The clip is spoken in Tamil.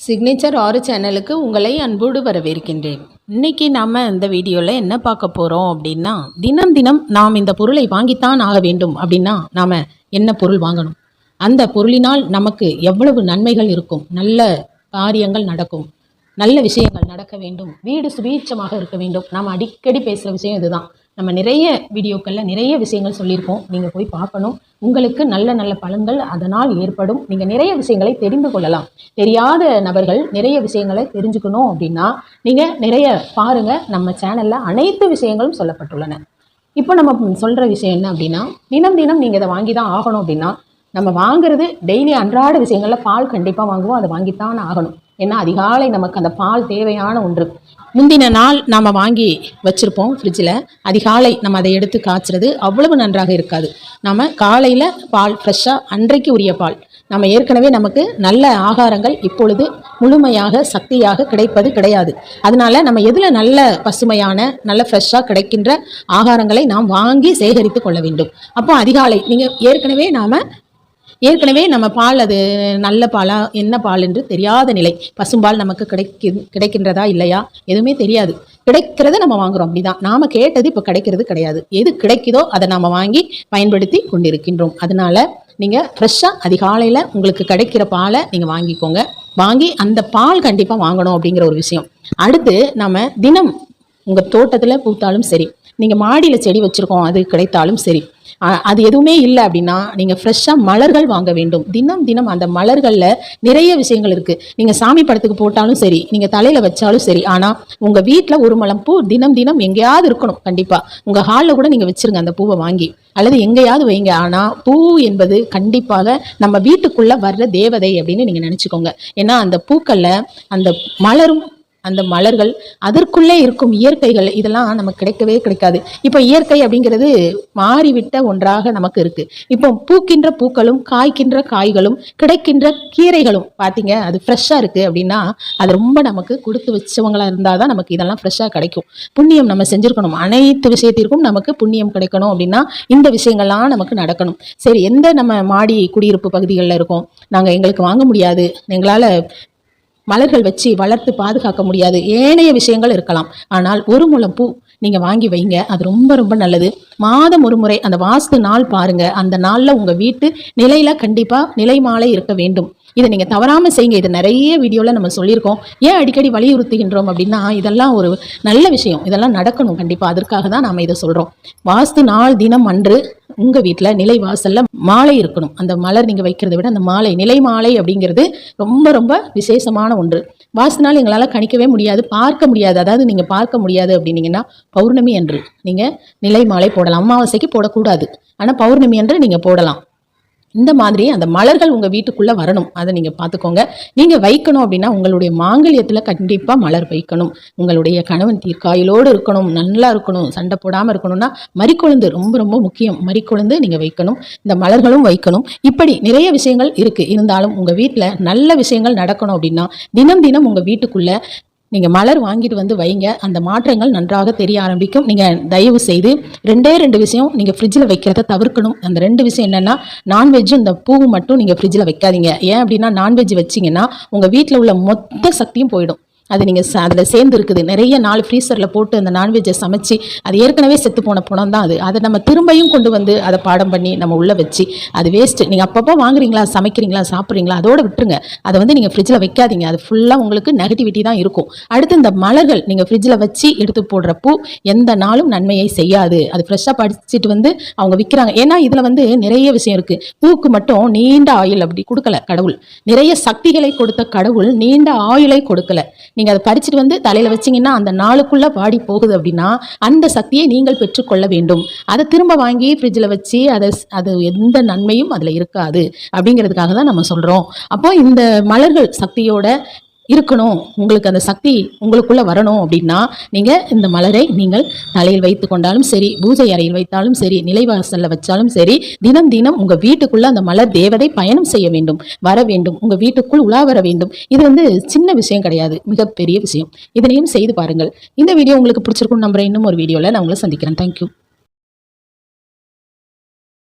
சிக்னேச்சர் ஆறு சேனலுக்கு உங்களை அன்போடு வரவேற்கின்றேன். இன்னைக்கு நாம் இந்த வீடியோவில் என்ன பார்க்க போகிறோம் அப்படின்னா தினம் தினம் நாம் இந்த பொருளை வாங்கித்தான் ஆக வேண்டும் அப்படின்னா நாம் என்ன பொருள் வாங்கணும்? அந்த பொருளினால் நமக்கு எவ்வளவு நன்மைகள் இருக்கும்? நல்ல காரியங்கள் நடக்கும். நல்ல விஷயங்கள் நடக்க வேண்டும். வீடு சுபீட்சமாக இருக்க வேண்டும். நாம் அடிக்கடி பேசுகிற விஷயம் இதுதான். நம்ம நிறைய வீடியோக்களில் நிறைய விஷயங்கள் சொல்லியிருக்கோம் நீங்கள் போய் பார்க்கணும். உங்களுக்கு நல்ல நல்ல பலன்கள் அதனால் ஏற்படும். நீங்கள் நிறைய விஷயங்களை தெரிந்து கொள்ளலாம். தெரியாத நபர்கள் நிறைய விஷயங்களை தெரிஞ்சுக்கணும் அப்படின்னா நீங்கள் நிறைய பாருங்கள் நம்ம சேனலில் அனைத்து விஷயங்களும் சொல்லப்பட்டுள்ளன. இப்போ நம்ம சொல்கிற விஷயம் என்ன அப்படின்னா தினம் தினம் நீங்கள் இதை வாங்கி தான் ஆகணும் அப்படின்னா நம்ம வாங்குறது டெய்லி அன்றாட விஷயங்களில் பால் கண்டிப்பாக வாங்குவோம். அதை வாங்கித்தான் ஆகணும். ஏன்னா அதிகாலை நமக்கு அந்த பால் தேவையான ஒன்று. முந்தின நாள் நாம் வாங்கி வச்சுருப்போம் ஃப்ரிட்ஜில் அதிகாலை நம்ம அதை எடுத்து காய்ச்சுறது அவ்வளவு நன்றாக இருக்காது. நம்ம காலையில் பால் ஃப்ரெஷ்ஷாக அன்றைக்கு உரிய பால். நம்ம ஏற்கனவே நமக்கு நல்ல ஆகாரங்கள் இப்பொழுது முழுமையாக சக்தியாக கிடைப்பது கிடையாது. அதனால நம்ம எதில் நல்ல பசுமையான நல்ல ஃப்ரெஷ்ஷாக கிடைக்கின்ற ஆகாரங்களை நாம் வாங்கி சேகரித்து கொள்ள வேண்டும். அப்போ அதிகாலை நீங்கள் ஏற்கனவே நாம் ஏற்கனவே நம்ம பால் அது நல்ல பாலா என்ன பால் என்று தெரியாத நிலை. பசும்பால் நமக்கு கிடைக்கு கிடைக்கின்றதா இல்லையா? எதுவுமே தெரியாது. கிடைக்கிறத நம்ம வாங்குறோம். அப்படிதான். நாம கேட்டது இப்போ கிடைக்கிறது கிடையாது. எது கிடைக்குதோ அதை நாம வாங்கி பயன்படுத்தி கொண்டிருக்கின்றோம். அதனால நீங்க ஃப்ரெஷ்ஷாக அதிகாலையில உங்களுக்கு கிடைக்கிற பாலை நீங்க வாங்கிக்கோங்க. வாங்கி அந்த பால் கண்டிப்பாக வாங்கணும் அப்படிங்கிற ஒரு விஷயம். அடுத்து நம்ம தினம் உங்கள் தோட்டத்தில் பூத்தாலும் சரி நீங்கள் மாடியில் செடி வச்சுருக்கோம் அது கிடைத்தாலும் சரி. அது எதுவுமே இல்லை அப்படின்னா நீங்கள் ஃப்ரெஷ்ஷாக மலர்கள் வாங்க வேண்டும். தினம் தினம் அந்த மலர்களில் நிறைய விஷயங்கள் இருக்குது நீங்கள் சாமி படத்துக்கு போட்டாலும் சரி நீங்கள் தலையில் வச்சாலும் சரி ஆனால் உங்கள் வீட்டில் ஒரு மலம் பூ தினம் தினம் எங்கேயாவது இருக்கணும் கண்டிப்பாக உங்கள் ஹாலில் கூட நீங்கள் வச்சுருங்க அந்த பூவை வாங்கி. அல்லது எங்கேயாவது வைங்க ஆனால் பூ என்பது கண்டிப்பாக நம்ம வீட்டுக்குள்ளே வர்ற தேவதை அப்படின்னு நீங்கள் நினச்சிக்கோங்க. ஏன்னா அந்த பூக்களில் அந்த மலரும் அந்த மலர்கள் அதற்குள்ளே இருக்கும் இயற்கைகள் இதெல்லாம் நமக்கு கிடைக்கவே கிடைக்காது. இப்போ இயற்கை அப்படிங்கிறது மாறிவிட்ட ஒன்றாக நமக்கு இருக்கு. இப்போ பூக்கின்ற பூக்களும் காய்க்கின்ற காய்களும் கிடைக்கின்ற கீரைகளும் பார்த்தீங்க அது ஃப்ரெஷ்ஷாக இருக்கு அப்படின்னா அது ரொம்ப நமக்கு கொடுத்து வச்சவங்களா இருந்தால் தான் நமக்கு இதெல்லாம் ஃப்ரெஷ்ஷாக கிடைக்கும். புண்ணியம் நம்ம செஞ்சுருக்கணும். அனைத்து விஷயத்திற்கும் நமக்கு புண்ணியம் கிடைக்கணும் அப்படின்னா இந்த விஷயங்கள்லாம் நமக்கு நடக்கணும். சரி எந்த நம்ம மாடி குடியிருப்பு பகுதிகளில் இருக்கோம்? நாங்கள் எங்களுக்கு வாங்க முடியாது. எங்களால் மலர்கள் வச்சு வளர்த்து பாதுகாக்க முடியாது. ஏனைய விஷயங்கள் இருக்கலாம். ஆனால் ஒரு முளம் பூ நீங்கள் வாங்கி வைங்க. அது ரொம்ப ரொம்ப நல்லது. மாதம் ஒரு முறை அந்த வாஸ்து நாள் பாருங்க. அந்த நாளில் உங்கள் வீட்டு நிலையில கண்டிப்பாக நிலை மாலை இருக்க வேண்டும். இதை நீங்கள் தவறாமல் செய்யுங்க. இது நிறைய வீடியோவில் நம்ம சொல்லியிருக்கோம். ஏன் அடிக்கடி வலியுறுத்துகின்றோம் அப்படின்னா இதெல்லாம் ஒரு நல்ல விஷயம். இதெல்லாம் நடக்கணும் கண்டிப்பாக அதற்காக தான் நாம் இதை சொல்கிறோம் வாஸ்து நாள் தினம் அன்று உங்கள் வீட்டில் நிலை வாசல்ல மாலை இருக்கணும். அந்த மலர் நீங்கள் வைக்கிறத விட அந்த மாலை நிலை மாலை அப்படிங்கிறது ரொம்ப ரொம்ப விசேஷமான ஒன்று. வாசினால் எங்களால் கணிக்கவே முடியாது பார்க்க முடியாது. அதாவது நீங்கள் பார்க்க முடியாது அப்படின்னீங்கன்னா பௌர்ணமி அன்று நீங்கள் நிலை மாலை போடலாம். அமாவாசைக்கு போடக்கூடாது. ஆனால் பௌர்ணமி அன்று நீங்கள் போடலாம். இந்த மாதிரி அந்த மலர்கள் உங்கள் வீட்டுக்குள்ளே வரணும். அதை நீங்கள் பார்த்துக்கோங்க நீங்கள் வைக்கணும் அப்படின்னா உங்களுடைய மாங்கல்யத்தில் கண்டிப்பாக மலர் வைக்கணும். உங்களுடைய கணவன் தீர்க்காயிலோடு இருக்கணும். நல்லா இருக்கணும். சண்டை போடாமல் இருக்கணும்னா மறிக்கொழுந்து ரொம்ப ரொம்ப முக்கியம். மறிக்கொழுந்து நீங்கள் வைக்கணும். இந்த மலர்களும் வைக்கணும். இப்படி நிறைய விஷயங்கள் இருக்குது இருந்தாலும் உங்கள் வீட்டில் நல்ல விஷயங்கள் நடக்கணும் அப்படின்னா தினம் தினம் உங்கள் வீட்டுக்குள்ளே நீங்கள் மலர் வாங்கிட்டு வந்து வைங்க. அந்த மாற்றங்கள் நன்றாக தெரிய ஆரம்பிக்கும். நீங்கள் தயவு செய்து ரெண்டே ரெண்டு விஷயம் நீங்கள் ஃப்ரிட்ஜில் வைக்கிறத தவிர்க்கணும். அந்த ரெண்டு விஷயம் என்னென்னா நான்வெஜ் இந்த பூ மட்டும் நீங்கள் ஃப்ரிட்ஜில் வைக்காதீங்க. ஏன் அப்படின்னா நான்வெஜ் வச்சிங்கன்னா உங்கள் வீட்டில் உள்ள மொத்த சக்தியும் போயிடும். அது நீங்கள் அதில் சேர்ந்துருக்குது. நிறைய நாள் ஃப்ரீசரில் போட்டு அந்த நான்வெஜ்ஜை சமைச்சு அது ஏற்கனவே செத்து போன பணம் தான் அது. அதை நம்ம திரும்பியும் கொண்டு வந்து அதை பாடம் பண்ணி நம்ம உள்ளே வச்சு அது வேஸ்ட்டு நீங்கள் அப்பப்போ வாங்குறீங்களா சமைக்கிறீங்களா சாப்பிட்றீங்களா அதோட விட்டுருங்க. அதை வந்து நீங்கள் ஃப்ரிட்ஜில் வைக்காதீங்க. அது ஃபுல்லாக உங்களுக்கு நெகட்டிவிட்டி தான் இருக்கும். அடுத்து இந்த மலர்கள் நீங்கள் ஃப்ரிட்ஜில் வச்சு எடுத்து போடுற பூ எந்த நாளும் நன்மையை செய்யாது. அது ஃப்ரெஷ்ஷாக படிச்சுட்டு வந்து அவங்க விற்கிறாங்க ஏன்னா இதில் வந்து நிறைய விஷயம் இருக்குது பூக்கு மட்டும் நீண்ட ஆயில் அப்படி கொடுக்கல கடவுள். நிறைய சக்திகளை கொடுத்த கடவுள் நீண்ட ஆயுளை கொடுக்கல. நீங்கள் அதை பறிச்சுட்டு வந்து தலையில் வச்சீங்கன்னா அந்த நாளுக்குள்ளே வாடி போகுது அப்படின்னா அந்த சக்தியை நீங்கள் பெற்றுக்கொள்ள வேண்டும். அதை திரும்ப வாங்கி ஃப்ரிட்ஜில் வச்சு அதை அது எந்த நன்மையும் அதில் இருக்காது அப்படிங்கிறதுக்காக தான் நம்ம சொல்கிறோம் அப்போ இந்த மலர்கள் சக்தியோட இருக்கணும். உங்களுக்கு அந்த சக்தி உங்களுக்குள்ளே வரணும் அப்படின்னா நீங்கள் இந்த மலரை நீங்கள் தலையில் வைத்து கொண்டாலும் சரி பூஜை அறையில் வைத்தாலும் சரி நிலைவாசலில் வச்சாலும் சரி தினம் தினம் உங்கள் வீட்டுக்குள்ளே அந்த மலர் தேவதை பயணம் செய்ய வேண்டும் வர வேண்டும் உங்கள் வீட்டுக்குள் உலா வர வேண்டும். இது வந்து சின்ன விஷயம் கிடையாது மிகப்பெரிய விஷயம். இதனையும் செய்து பாருங்கள். இந்த வீடியோ உங்களுக்கு பிடிச்சிருக்கும் நம்புற இன்னும் ஒரு வீடியோவில் நான் உங்களை சந்திக்கிறேன். தேங்க்யூ